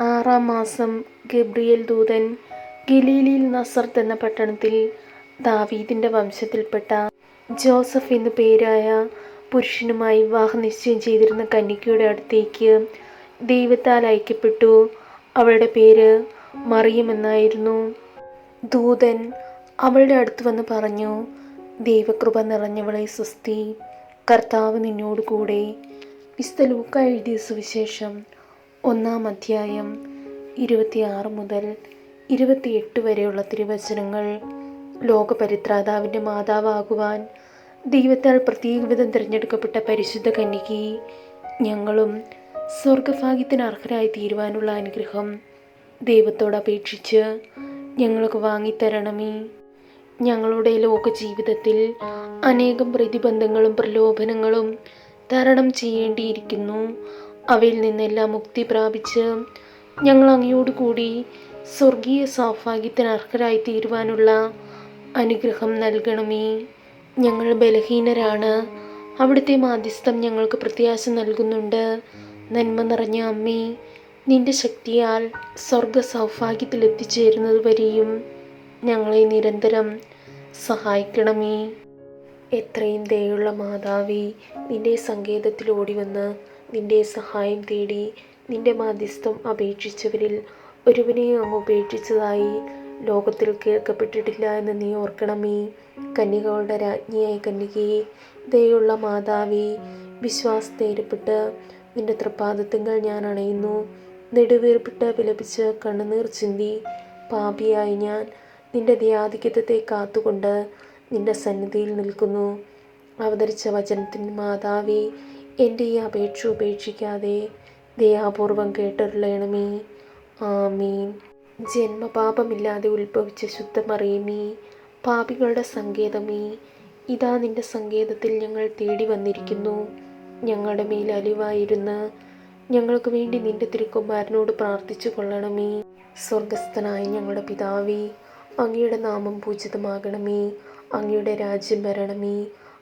ആറാം മാസം ഗബ്രിയേൽ ദൂതൻ ഗലീലിയിൽ നസർത്ത് എന്ന പട്ടണത്തിൽ ദാവീദിന്റെ വംശത്തിൽപ്പെട്ട ജോസഫ് എന്നു പേരായ പുരുഷനുമായി വിവാഹ നിശ്ചയം ചെയ്തിരുന്ന കന്യകയുടെ അടുത്തേക്ക് ദൈവത്താൽ അയക്കപ്പെട്ടു. അവളുടെ പേര് മറിയുമെന്നായിരുന്നു ദൂതൻ അവളുടെ അടുത്ത് വന്ന് പറഞ്ഞു ദൈവകൃപ നിറഞ്ഞവളെ സ്വസ്തി കർത്താവ് നിന്നോടുകൂടെ. വിസ്തലൂക്ക എഴുതിയ സുവിശേഷം. ഒന്നാം അധ്യായം ഇരുപത്തിയാറ് മുതൽ ഇരുപത്തിയെട്ട് വരെയുള്ള തിരുവചനങ്ങൾ. ലോകപരിത്രാതാവിന്റെ മാതാവാകുവാൻ ദൈവത്താൽ പ്രത്യേകവിധം തിരഞ്ഞെടുക്കപ്പെട്ട പരിശുദ്ധ കന്യകി ഞങ്ങളും സ്വർഗഭാഗ്യത്തിന് അർഹരായി തീരുവാനുള്ള അനുഗ്രഹം ദൈവത്തോട് അപേക്ഷിച്ച് ഞങ്ങൾക്ക് വാങ്ങിത്തരണമേ. ഞങ്ങളുടെ ലോകജീവിതത്തിൽ അനേകം പ്രതിബന്ധങ്ങളും പ്രലോഭനങ്ങളും തരണം ചെയ്യേണ്ടിയിരിക്കുന്നു. അവയിൽ നിന്നെല്ലാം മുക്തി പ്രാപിച്ച് ഞങ്ങൾ അങ്ങയോട് കൂടി സ്വർഗീയ സൗഭാഗ്യത്തിന് അർഹരായി തീരുവാനുള്ള അനുഗ്രഹം നൽകണമേ. ഞങ്ങൾ ബലഹീനരാണ്. അവിടുത്തെ മാധ്യസ്ഥം ഞങ്ങൾക്ക് പ്രത്യാശ നൽകുന്നുണ്ട്. നന്മ നിറഞ്ഞ അമ്മേ നിന്റെ ശക്തിയാൽ സ്വർഗ സൗഭാഗ്യത്തിൽ എത്തിച്ചേരുന്നത് വരെയും ഞങ്ങളെ നിരന്തരം സഹായിക്കണമേ. എത്രയും ദയുള്ള മാതാവേ നിന്റെ സങ്കേതത്തിൽ ഓടിവന്ന് നിന്റെ സഹായം തേടി നിന്റെ മാധ്യസ്ഥം അപേക്ഷിച്ചവരിൽ ഒരുവനെയും അങ്ങ് ഉപേക്ഷിച്ചതായി ലോകത്തിൽ കേൾക്കപ്പെട്ടിട്ടില്ല എന്ന് നീ ഓർക്കണമേ. കന്യകളുടെ രാജ്ഞിയായ കന്യകയെ ദയുള്ള മാതാവേ വിശ്വാസത്തേരപ്പെട്ട് നിന്റെ തൃപ്പാദത്തിങ്കൾ ഞാൻ അണയുന്നു. നെടുവേർപ്പെട്ട് വിലപിച്ച് കണ്ണുനീർ ചിന്തി പാപിയായി ഞാൻ നിന്റെ ധ്യാധിക്യത്തെ കാത്തുകൊണ്ട് നിന്റെ സന്നിധിയിൽ നിൽക്കുന്നു. അവതരിച്ച വചനത്തിന്റെ മാതാവേ എന്റെ ഈ അപേക്ഷ ഉപേക്ഷിക്കാതെ ദയാപൂർവം കേട്ടരുളയണമേ ആമീൻ. ജന്മപാപമില്ലാതെ ഉത്ഭവിച്ച ശുദ്ധമറിയമേ പാപികളുടെ സങ്കേതമേ ഇതാ നിന്റെ സങ്കേതത്തിൽ ഞങ്ങൾ തേടി വന്നിരിക്കുന്നു. ഞങ്ങളുടെ മേൽ അലിവായിരുന്ന ഞങ്ങൾക്ക് വേണ്ടി നിന്റെ തിരുക്കുമാരനോട് പ്രാർത്ഥിച്ചു കൊള്ളണമേ. സ്വർഗസ്ഥനായ ഞങ്ങളുടെ പിതാവേ അങ്ങയുടെ നാമം പൂജിതമാകണമേ അങ്ങയുടെ രാജ്യം വരണമേ.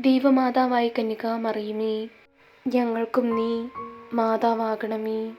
ദൈവമാതാവായ കന്യക മറിയുമേ ഞങ്ങൾക്കും നീ മാതാവാകണമേ.